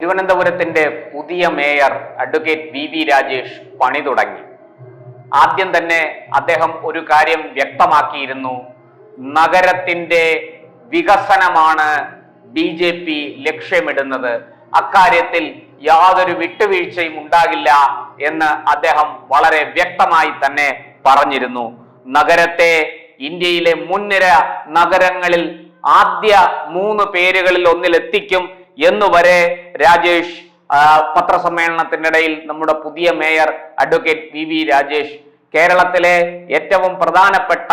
തിരുവനന്തപുരത്തിന്റെ പുതിയ mayor advocate V V Rajesh പണി തുടങ്ങി. ആദ്യം തന്നെ അദ്ദേഹം ഒരു കാര്യം വ്യക്തമാക്കിയിരുന്നു. നഗരത്തിന്റെ വികസനമാണ് ബി ജെ പി ലക്ഷ്യമിടുന്നത്. അക്കാര്യത്തിൽ യാതൊരു വിട്ടുവീഴ്ചയും ഉണ്ടാകില്ല എന്ന് അദ്ദേഹം വളരെ വ്യക്തമായി തന്നെ പറഞ്ഞിരുന്നു. നഗരത്തെ ഇന്ത്യയിലെ മുൻനിര നഗരങ്ങളിൽ ആദ്യ മൂന്ന് പേരുകളിൽ ഒന്നിലെത്തിക്കും എന്നുവരെ രാജേഷ് പത്രസമ്മേളനത്തിനിടയിൽ നമ്മുടെ പുതിയ mayor advocate P V Rajesh കേരളത്തിലെ ഏറ്റവും പ്രധാനപ്പെട്ട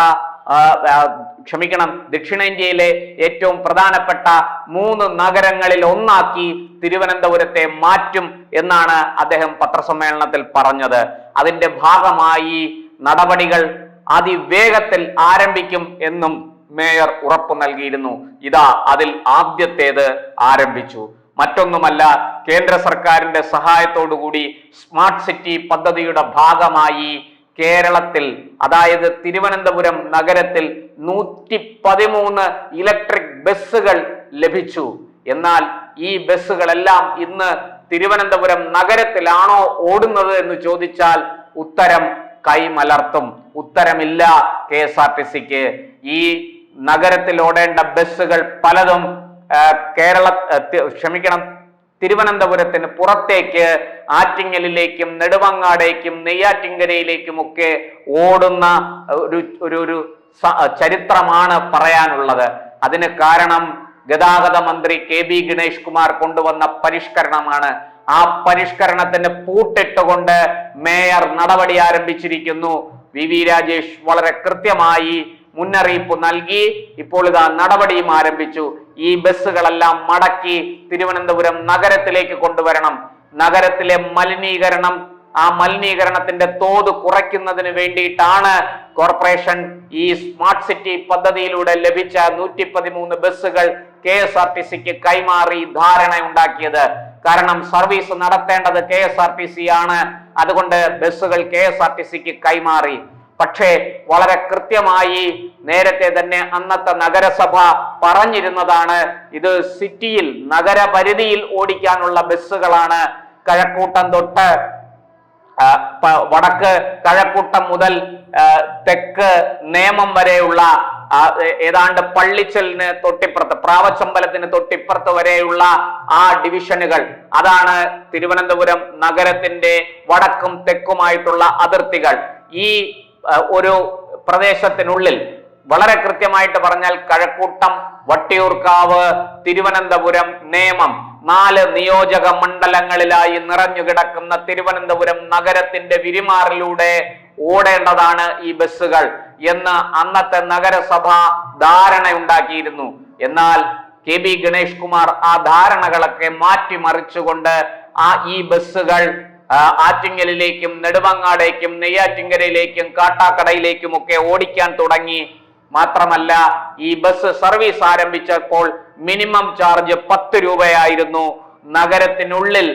ക്ഷമിക്കണം ദക്ഷിണേന്ത്യയിലെ ഏറ്റവും പ്രധാനപ്പെട്ട മൂന്ന് നഗരങ്ങളിൽ ഒന്നാക്കി തിരുവനന്തപുരത്തെ മാറ്റും എന്നാണ് അദ്ദേഹം പത്രസമ്മേളനത്തിൽ പറഞ്ഞത്. അതിന്റെ ഭാഗമായി നടപടികൾ അതിവേഗത്തിൽ ആരംഭിക്കും എന്നും മേയർ ഉറപ്പു നൽകിയിരുന്നു. ഇതാ അതിൽ ആദ്യത്തേത് ആരംഭിച്ചു. മറ്റൊന്നുമല്ല കേന്ദ്ര സർക്കാരിന്റെ സഹായത്തോടുകൂടി സ്മാർട്ട് സിറ്റി പദ്ധതിയുടെ ഭാഗമായി കേരളത്തിൽ അതായത് തിരുവനന്തപുരം നഗരത്തിൽ നൂറ്റി പതിമൂന്ന് ഇലക്ട്രിക് ബസ്സുകൾ ലഭിച്ചു. എന്നാൽ ഈ ബസ്സുകളെല്ലാം ഇന്ന് തിരുവനന്തപുരം നഗരത്തിലാണോ ഓടുന്നത് എന്ന് ചോദിച്ചാൽ ഉത്തരം കൈമലർത്തും. ഉത്തരമില്ല കെ എസ് ആർ ടി സിക്ക്. ഈ നഗരത്തിൽ ഓടേണ്ട ബസ്സുകൾ പലതും കേരള ക്ഷമിക്കണം തിരുവനന്തപുരത്തിന് പുറത്തേക്ക് ആറ്റിങ്ങലിലേക്കും നെടുമങ്ങാടേക്കും നെയ്യാറ്റിങ്കരയിലേക്കും ഒക്കെ ഓടുന്ന ഒരു ഒരു ഒരു ചരിത്രമാണ് പറയാനുള്ളത്. അതിന് കാരണം ഗതാഗത മന്ത്രി കെ ബി ഗണേഷ് കുമാർ കൊണ്ടുവന്ന പരിഷ്കരണമാണ്. ആ പരിഷ്കരണത്തിന് പൂട്ടിട്ടുകൊണ്ട് മേയർ നടപടി ആരംഭിച്ചിരിക്കുന്നു. വി വി രാജേഷ് വളരെ കൃത്യമായി മുന്നറിയിപ്പ് നൽകി. ഇപ്പോൾ ഇതാ നടപടിയും ആരംഭിച്ചു. ഈ ബസ്സുകളെല്ലാം മടക്കി തിരുവനന്തപുരം നഗരത്തിലേക്ക് കൊണ്ടുവരണം. നഗരത്തിലെ മലിനീകരണം ആ മലിനീകരണത്തിന്റെ തോത് കുറയ്ക്കുന്നതിന് വേണ്ടിയിട്ടാണ് കോർപ്പറേഷൻ ഈ സ്മാർട്ട് സിറ്റി പദ്ധതിയിലൂടെ ലഭിച്ച നൂറ്റി പതിമൂന്ന് ബസ്സുകൾ കെ എസ് ആർ ടി സിക്ക് കൈമാറി ധാരണ ഉണ്ടാക്കിയത്. കാരണം സർവീസ് നടത്തേണ്ടത് K S R T C ആണ്. അതുകൊണ്ട് ബസ്സുകൾ കെ എസ് ആർ ടി സിക്ക് കൈമാറി. പക്ഷേ വളരെ കൃത്യമായി നേരത്തെ തന്നെ അന്നത്തെ നഗരസഭ പറഞ്ഞിരുന്നതാണ് ഇത് സിറ്റിയിൽ നഗരപരിധിയിൽ ഓടിക്കാനുള്ള ബസ്സുകളാണ് കഴക്കൂട്ടം തൊട്ട് വടക്ക് കഴക്കൂട്ടം മുതൽ തെക്ക് നേമം വരെയുള്ള ഏതാണ്ട് പള്ളിച്ചലിന് തൊട്ടിപ്പുറത്ത് പ്രാവച്ചമ്പലത്തിന് തൊട്ടിപ്പുറത്ത് വരെയുള്ള ആ ഡിവിഷനുകൾ. അതാണ് തിരുവനന്തപുരം നഗരത്തിന്റെ വടക്കും തെക്കുമായിട്ടുള്ള അതിർത്തികൾ. ഈ ഒരു പ്രദേശത്തിനുള്ളിൽ. വളരെ കൃത്യമായിട്ട് പറഞ്ഞാൽ കഴക്കൂട്ടം വട്ടിയൂർക്കാവ് തിരുവനന്തപുരം നേമം. നാല് നിയോജക മണ്ഡലങ്ങളിലായി നിറഞ്ഞു കിടക്കുന്ന തിരുവനന്തപുരം നഗരത്തിന്റെ വിരിമാറിലൂടെ ഓടേണ്ടതാണ് ഈ ബസ്സുകൾ എന്ന് അന്നത്തെ നഗരസഭ ധാരണയുണ്ടാക്കിയിരുന്നു. എന്നാൽ കെ ബി ഗണേഷ് കുമാർ ആ ധാരണകളൊക്കെ മാറ്റിമറിച്ചുകൊണ്ട് ആ ഈ ബസ്സുകൾ ആറ്റിങ്ങലിലേക്കും നെടുമങ്ങാടേക്കും നെയ്യാറ്റിങ്കരയിലേക്കും കാട്ടാക്കടയിലേക്കും ഒക്കെ ഓടിക്കാൻ തുടങ്ങി. മാത്രമല്ല ഈ ബസ് സർവീസ് ആരംഭിച്ചപ്പോൾ മിനിമം ചാർജ് പത്ത് രൂപയായിരുന്നു. നഗരത്തിനുള്ളിൽ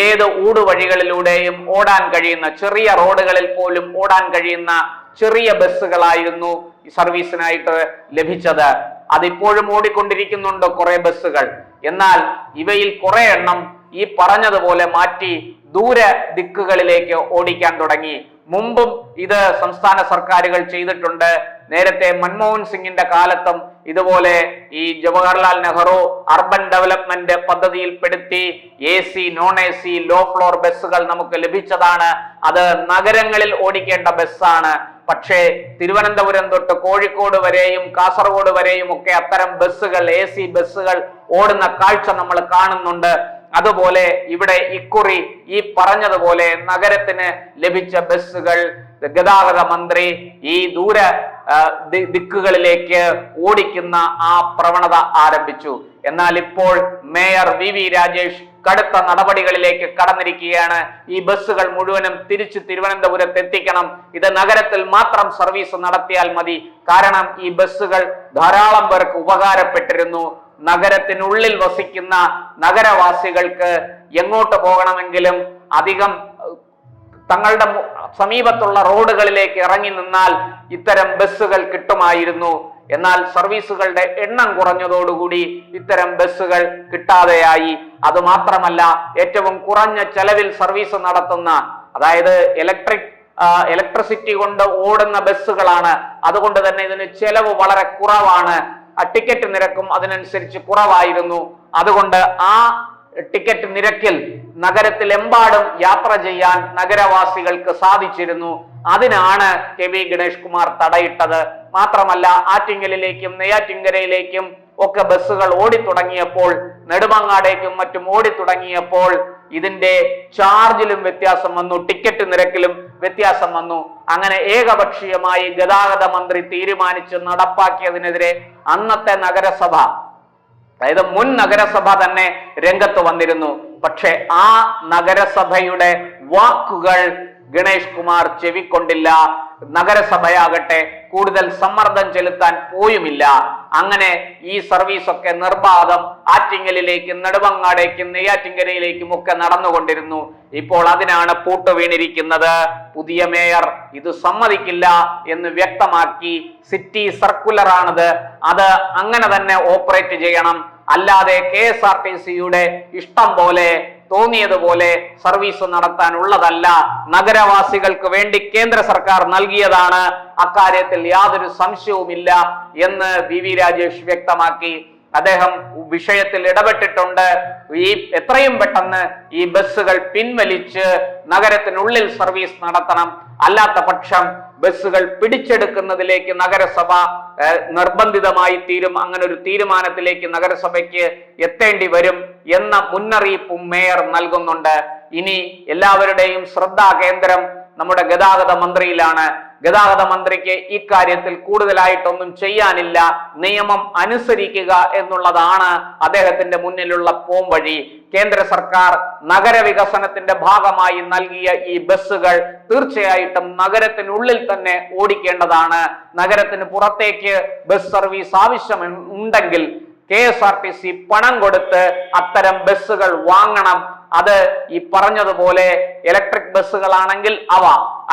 ഏത് ഊടുവഴികളിലൂടെയും ഓടാൻ കഴിയുന്ന ചെറിയ റോഡുകളിൽ പോലും ഓടാൻ കഴിയുന്ന ചെറിയ ബസ്സുകളായിരുന്നു സർവീസിനായിട്ട് ലഭിച്ചത്. അതിപ്പോഴും ഓടിക്കൊണ്ടിരിക്കുന്നുണ്ട് കുറെ ബസ്സുകൾ എന്നാൽ ഇവയിൽ കുറെ എണ്ണം ഈ പറഞ്ഞതുപോലെ മാറ്റി ദൂര ദിക്കുകളിലേക്ക് ഓടിക്കാൻ തുടങ്ങി. മുമ്പും ഇത് സംസ്ഥാന സർക്കാരുകൾ ചെയ്തിട്ടുണ്ട്. നേരത്തെ മൻമോഹൻ സിംഗിന്റെ കാലത്തും ഇതുപോലെ ഈ Jawaharlal Nehru urban development പദ്ധതിയിൽപ്പെടുത്തി A C non A C low floor ബസ്സുകൾ നമുക്ക് ലഭിച്ചതാണ്. അത് നഗരങ്ങളിൽ ഓടിക്കേണ്ട ബസ്സാണ്. പക്ഷേ തിരുവനന്തപുരം തൊട്ട് കോഴിക്കോട് വരെയും കാസർഗോഡ് വരെയും ഒക്കെ അത്തരം ബസ്സുകൾ എ സി ബസ്സുകൾ ഓടുന്ന കാഴ്ച നമ്മൾ കാണുന്നുണ്ട്. അതുപോലെ ഇവിടെ ഇക്കുറി ഈ പറഞ്ഞതുപോലെ നഗരത്തിന് ലഭിച്ച ബസ്സുകൾ ഗതാഗത മന്ത്രി ഈ ദൂര ദിക്കുകളിലേക്ക് ഓടിക്കുന്ന ആ പ്രവണത ആരംഭിച്ചു. എന്നാൽ ഇപ്പോൾ മേയർ വി വി രാജേഷ് കടുത്ത നടപടികളിലേക്ക് കടന്നിരിക്കുകയാണ്. ഈ ബസ്സുകൾ മുഴുവനും തിരിച്ചു തിരുവനന്തപുരത്ത് എത്തിക്കണം. ഇത് നഗരത്തിൽ മാത്രം സർവീസ് നടത്തിയാൽ മതി. കാരണം ഈ ബസ്സുകൾ ധാരാളം പേർക്ക് ഉപകാരപ്പെട്ടിരുന്നു. നഗരത്തിനുള്ളിൽ വസിക്കുന്ന നഗരവാസികൾക്ക് എങ്ങോട്ട് പോകണമെങ്കിലും അധികം തങ്ങളുടെ സമീപത്തുള്ള റോഡുകളിലേക്ക് ഇറങ്ങി നിന്നാൽ ഇത്തരം ബസ്സുകൾ കിട്ടുമായിരുന്നു. എന്നാൽ സർവീസുകളുടെ എണ്ണം കുറഞ്ഞതോടുകൂടി ഇത്തരം ബസ്സുകൾ കിട്ടാതെയായി. അതുമാത്രമല്ല ഏറ്റവും കുറഞ്ഞ ചെലവിൽ സർവീസ് നടത്തുന്ന അതായത് ഇലക്ട്രിക് ഇലക്ട്രിസിറ്റി കൊണ്ട് ഓടുന്ന ബസ്സുകളാണ്. അതുകൊണ്ട് തന്നെ ഇതിന് ചെലവ് വളരെ കുറവാണ്. ടിക്കറ്റ് നിരക്കും അതിനനുസരിച്ച് കുറവായിരുന്നു. അതുകൊണ്ട് ആ ടിക്കറ്റ് നിരക്കിൽ നഗരത്തിലെമ്പാടും യാത്ര ചെയ്യാൻ നഗരവാസികൾക്ക് സാധിച്ചിരുന്നു. അതിനാണ് കെ വി ഗണേഷ് കുമാർ തടയിട്ടത്. മാത്രമല്ല ആറ്റിങ്ങലിലേക്കും നെയ്യാറ്റിങ്കരയിലേക്കും ഒക്കെ ബസ്സുകൾ ഓടിത്തുടങ്ങിയപ്പോൾ നെടുമങ്ങാടേക്കും മറ്റും ഓടി തുടങ്ങിയപ്പോൾ ഇതിന്റെ ചാർജിലും വ്യത്യാസം വന്നു ടിക്കറ്റ് നിരക്കിലും വ്യത്യാസം വന്നു. അങ്ങനെ ഏകപക്ഷീയമായി ഗതാഗത മന്ത്രി തീരുമാനിച്ച് നടപ്പാക്കിയതിനെതിരെ അന്നത്തെ നഗരസഭ അതായത് മുൻ നഗരസഭ തന്നെ രംഗത്ത് വന്നിരുന്നു. പക്ഷെ ആ നഗരസഭയുടെ വാക്കുകൾ ഗണേഷ് കുമാർ ചെവിക്കൊണ്ടില്ല. നഗരസഭയാകട്ടെ കൂടുതൽ സമ്മർദ്ദം ചെലുത്താൻ പോയുമില്ല. അങ്ങനെ ഈ സർവീസ് ഒക്കെ നിർബാധം ആറ്റിങ്ങലിലേക്കും നെടുമങ്ങാടേക്കും നെയ്യാറ്റിങ്കരയിലേക്കും ഒക്കെ നടന്നുകൊണ്ടിരുന്നു. ഇപ്പോൾ അതിനാണ് പൂട്ട് വീണിരിക്കുന്നത്. പുതിയ മേയർ ഇത് സമ്മതിക്കില്ല എന്ന് വ്യക്തമാക്കി സിറ്റി സർക്കുലർ ആണത് അത് അങ്ങനെ തന്നെ ഓപ്പറേറ്റ് ചെയ്യണം. അല്ലാതെ കെ എസ് ആർ ടി സിയുടെ ഇഷ്ടം പോലെ തോന്നിയതുപോലെ സർവീസ് നടത്താനുള്ളതല്ല. നഗരവാസികൾക്ക് വേണ്ടി കേന്ദ്ര സർക്കാർ നൽകിയതാണ്. അക്കാര്യത്തിൽ യാതൊരു സംശയവുമില്ല എന്ന് വി വി രാജേഷ് വ്യക്തമാക്കി. അദ്ദേഹം വിഷയത്തിൽ ഇടപെട്ടിട്ടുണ്ട്. ഈ എത്രയും പെട്ടെന്ന് ഈ ബസ്സുകൾ പിൻവലിച്ച് നഗരത്തിനുള്ളിൽ സർവീസ് നടത്തണം. അല്ലാത്ത പക്ഷം ബസ്സുകൾ പിടിച്ചെടുക്കുന്നതിലേക്ക് നഗരസഭ നിർബന്ധിതമായി തീരും. അങ്ങനെ ഒരു തീരുമാനത്തിലേക്ക് നഗരസഭയ്ക്ക് എത്തേണ്ടി വരും. എന്ന മുന്നറിയിപ്പും മേയർ നൽകുന്നുണ്ട്. ഇനി എല്ലാവരുടെയും ശ്രദ്ധാ കേന്ദ്രം നമ്മുടെ ഗതാഗത മന്ത്രിയിലാണ്. ഗതാഗത മന്ത്രിക്ക് ഇക്കാര്യത്തിൽ കൂടുതലായിട്ടൊന്നും ചെയ്യാനില്ല. നിയമം അനുസരിക്കുക എന്നുള്ളതാണ് അദ്ദേഹത്തിന്റെ മുന്നിലുള്ള പോംവഴി കേന്ദ്ര സർക്കാർ നഗരവികസനത്തിന്റെ ഭാഗമായി നൽകിയ ഈ ബസ്സുകൾ തീർച്ചയായിട്ടും നഗരത്തിനുള്ളിൽ തന്നെ ഓടിക്കേണ്ടതാണ്. നഗരത്തിന് പുറത്തേക്ക് ബസ് സർവീസ് ആവശ്യം ഉണ്ടെങ്കിൽ K S R T C പണം കൊടുത്ത് അത്തരം ബസ്സുകൾ വാങ്ങണം. അത് ഈ പറഞ്ഞതുപോലെ ഇലക്ട്രിക് ബസ്സുകളാണെങ്കിൽ അവ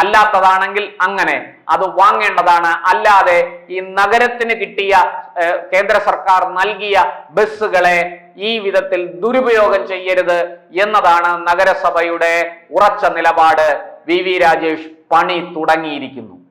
അല്ലാത്തതാണെങ്കിൽ അങ്ങനെ. അത് വാങ്ങേണ്ടതാണ്. അല്ലാതെ ഈ നഗരത്തിന് കിട്ടിയ കേന്ദ്ര സർക്കാർ നൽകിയ ബസ്സുകളെ ഈ വിധത്തിൽ ദുരുപയോഗം ചെയ്യരുത് എന്നതാണ് നഗരസഭയുടെ ഉറച്ച നിലപാട്. വി വി രാജേഷ് പണി തുടങ്ങിയിരിക്കുന്നു.